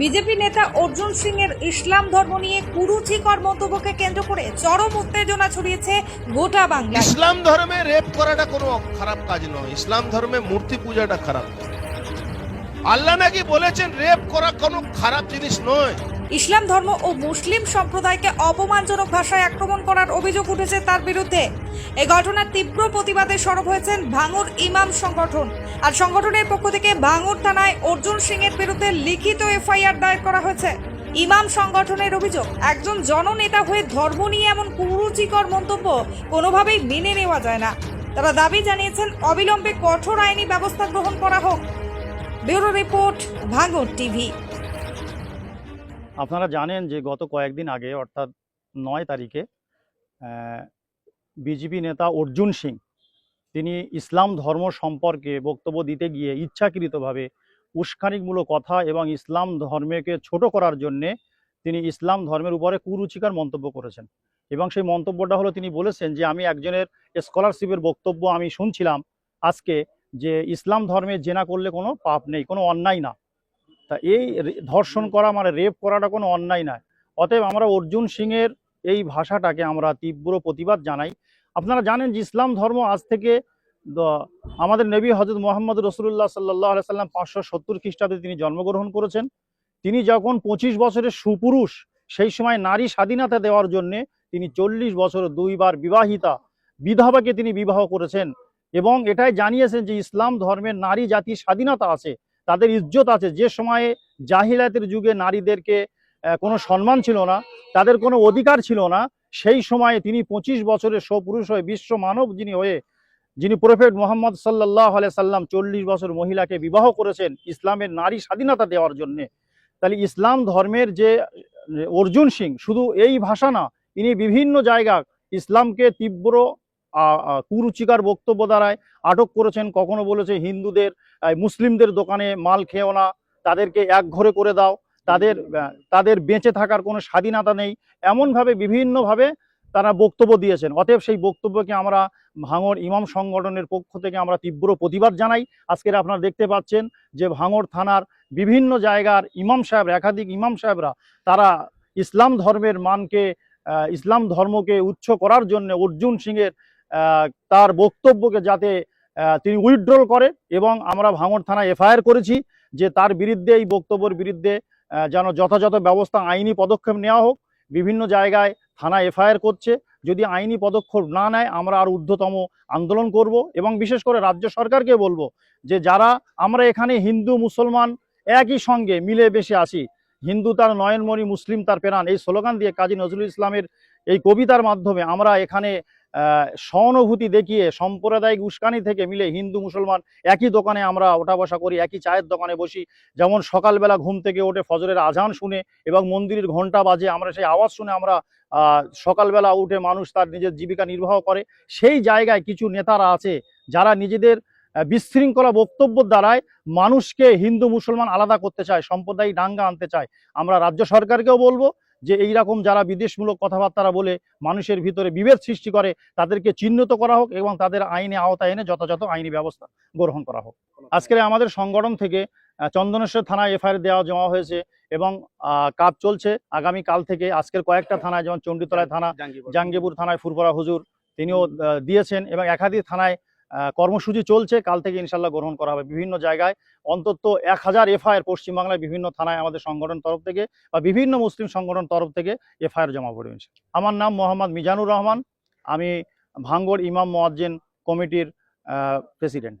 BJP নেতা অর্জুন সিং এর ইসলাম ধর্ম নিয়ে কুরুচিকর মন্তব্যকে কেন্দ্র করে চরম উত্তেজনা ছড়িয়েছে গোটা বাংলা ইসলাম ধর্মে রেপ করাটা কোনো খারাপ কাজ নয়। ইসলাম ধর্মে মূর্তি পূজাটা খারাপ। আল্লাহ নাকি বলেছেন রেপ করা কোনো খারাপ জিনিস নয়। ইসলাম ধর্ম ও মুসলিম সম্প্রদায়কে অপমানজনক ভাষায় আক্রমণ করার অভিযোগ উঠেছে তার বিরুদ্ধে। এ ঘটনার তীব্র প্রতিবাদে সরব হয়েছেন ভাঙুর ইমাম সংগঠন। আর সংগঠনের পক্ষ থেকে ভাঙুর থানায় অর্জুন সিং এর বিরুদ্ধে লিখিত এফআইআর দায়ের করা হয়েছে। ইমাম সংগঠনের অভিযোগ, একজন জননেতা হয়ে ধর্ম নিয়ে এমন কুরুচিকর মন্তব্য কোনোভাবেই মেনে নেওয়া যায় না। তারা দাবি জানিয়েছেন, অবিলম্বে কঠোর আইনি ব্যবস্থা গ্রহণ করা হোক। Bureau report, Bhangar TV. আপনারা জানেন যে গত কয়েকদিন আগে, অর্থাৎ নয় তারিখে বিজেপি নেতা অর্জুন সিং, তিনি ইসলাম ধর্ম সম্পর্কে বক্তব্য দিতে গিয়ে ইচ্ছাকৃতভাবে উস্কানিমূলক কথা এবং ইসলাম ধর্মকে ছোট করার জন্যে তিনি ইসলাম ধর্মের উপরে কুরুচিকার মন্তব্য করেছেন। এবং সেই মন্তব্যটা হলো, তিনি বলেছেন যে, আমি একজনের স্কলারশিপের বক্তব্য আমি শুনছিলাম আজকে যে, ইসলাম ধর্মে জেনা করলে কোনো পাপ নেই, কোনো অন্যায় না। তা এই ধর্ষণ করা মানে রেপ করাটা কোনো অন্যায় নয়। অতএব আমরা অর্জুন সিংয়ের এই ভাষাটাকে আমরা তীব্র প্রতিবাদ জানাই। আপনারা জানেন যে ইসলাম ধর্ম আজ থেকে আমাদের নবী হজরত মোহাম্মদ রসুল্লাহ সাল্লাহ সাল্লাম পাঁচশো সত্তর খ্রিস্টাব্দে তিনি জন্মগ্রহণ করেছেন। তিনি যখন পঁচিশ বছরের সুপুরুষ, সেই সময় নারী স্বাধীনতা দেওয়ার জন্যে তিনি চল্লিশ বছর দুইবার বিবাহিতা বিধবাকে তিনি বিবাহ করেছেন এবং এটাই জানিয়েছেন যে ইসলাম ধর্মের নারী জাতির স্বাধীনতা আছে। তাদের ইজ্জত আছে। যে সময়ে জাহিলাতের যুগে নারীদেরকে কোনো সম্মান ছিল না, তাদের কোনো অধিকার ছিল না, সেই সময়ে তিনি পঁচিশ বছরের সপুরুষ হয়ে বিশ্ব মানব যিনি হয়ে, যিনি প্রফেট মোহাম্মদ সাল্লাহ সাল্লাম চল্লিশ বছর মহিলাকে বিবাহ করেছেন ইসলামের নারী স্বাধীনতা দেওয়ার জন্যে। তাহলে ইসলাম ধর্মের যে অর্জুন সিং, শুধু এই ভাষা না ইনি বিভিন্ন জায়গা ইসলামকে তীব্র কুরুচিকার বক্তব্য দ্বারায় আটক করেছেন, কখনো বলেছে হিন্দুদের মুসলিমদের দোকানে মাল খেও না, তাদেরকে এক ঘরে করে দাও, তাদের তাদের বেঁচে থাকার কোনো স্বাধীনতা নেই। এমনভাবে বিভিন্নভাবে তারা বক্তব্য দিয়েছেন। অতএব সেই বক্তব্যকে আমরা ভাঙড় ইমাম সংগঠনের পক্ষ থেকে আমরা তীব্র প্রতিবাদ জানাই। আজকের আপনারা দেখতে পাচ্ছেন যে ভাঙড় থানার বিভিন্ন জায়গার ইমাম সাহেব, একাধিক ইমাম সাহেবরা, তারা ইসলাম ধর্মের মানকে ইসলাম ধর্মকে উচ্চ করার জন্য অর্জুন সিংয়ের তার বক্তব্যকে যাতে তিনি উইথড্রল করে এবং আমরা ভাঙড় থানায় এফআইআর করেছি যে তার বিরুদ্ধে, এই বক্তব্যের বিরুদ্ধে যেন যথাযথ ব্যবস্থা, আইনি পদক্ষেপ নেওয়া হোক। বিভিন্ন জায়গায় থানা এফআইআর করছে। যদি আইনি পদক্ষেপ না নেয়, আমরা আর ঊর্ধ্বতম আন্দোলন করব এবং বিশেষ করে রাজ্য সরকারকে বলব যে যারা, আমরা এখানে হিন্দু, মুসলমান একই সঙ্গে মিলে বেশি আছি। হিন্দু তার নয়নমণি, মুসলিম তার পেরান এই স্লোগান দিয়ে কাজী নজরুল ইসলামের এই কবিতার মাধ্যমে আমরা এখানে সহানুভূতি দেখিয়ে সাম্প্রদায়িক উস্কানি থেকে মিলে হিন্দু মুসলমান একই দোকানে আমরা ওঠা বসা করি, একই চায়ের দোকানে বসি। যেমন সকালবেলা ঘুম থেকে ওঠে ফজরের আজান শুনে এবং মন্দিরের ঘণ্টা বাজে আমরা সেই আওয়াজ শুনে আমরা সকালবেলা উঠে মানুষ তার নিজের জীবিকা নির্বাহ করে। সেই জায়গায় কিছু নেতারা আছে যারা নিজেদের বিশৃঙ্খলা বক্তব্য দ্বারায় মানুষকে হিন্দু মুসলমান আলাদা করতে চায়, সম্প্রদায়িক দাঙ্গা আনতে চায়। আমরা রাজ্য সরকারকেও বলব যে এই রকম যারা বিদেশমূলক কথাবার্তা বলে মানুষের ভিতরে বিভেদ সৃষ্টি করে তাদেরকে চিহ্নিত করা হোক এবং তাদের আইনে আওতায় এনে যথাযথ আইনি ব্যবস্থা গ্রহণ করা হোক। আজকে আমাদের সংগঠন থেকে চন্দনেশ্বর থানায় এফআইআর দেওয়া জমা হয়েছে এবং কাজ চলছে। আগামী কাল থেকে আজকের কয়েকটা থানায় যেমন চণ্ডীতলায় থানা জাঙ্গিপুর থানায় ফুরফরা হুজুর তিনিও দিয়েছেন এবং একাধিক থানায় কর্মসূচি চলছে। কাল থেকে ইনশাল্লাহ গ্রহণ করা হবে বিভিন্ন জায়গায়। অন্তত এক হাজার এফআইআর পশ্চিমবাংলায় বিভিন্ন থানায় আমাদের সংগঠন তরফ থেকে বা বিভিন্ন মুসলিম সংগঠন তরফ থেকে এফআইআর জমা পড়বে আমার নাম মোহাম্মদ মিজানুর রহমান। আমি ভাঙ্গর ইমাম মোয়াজ্জেন কমিটির প্রেসিডেন্ট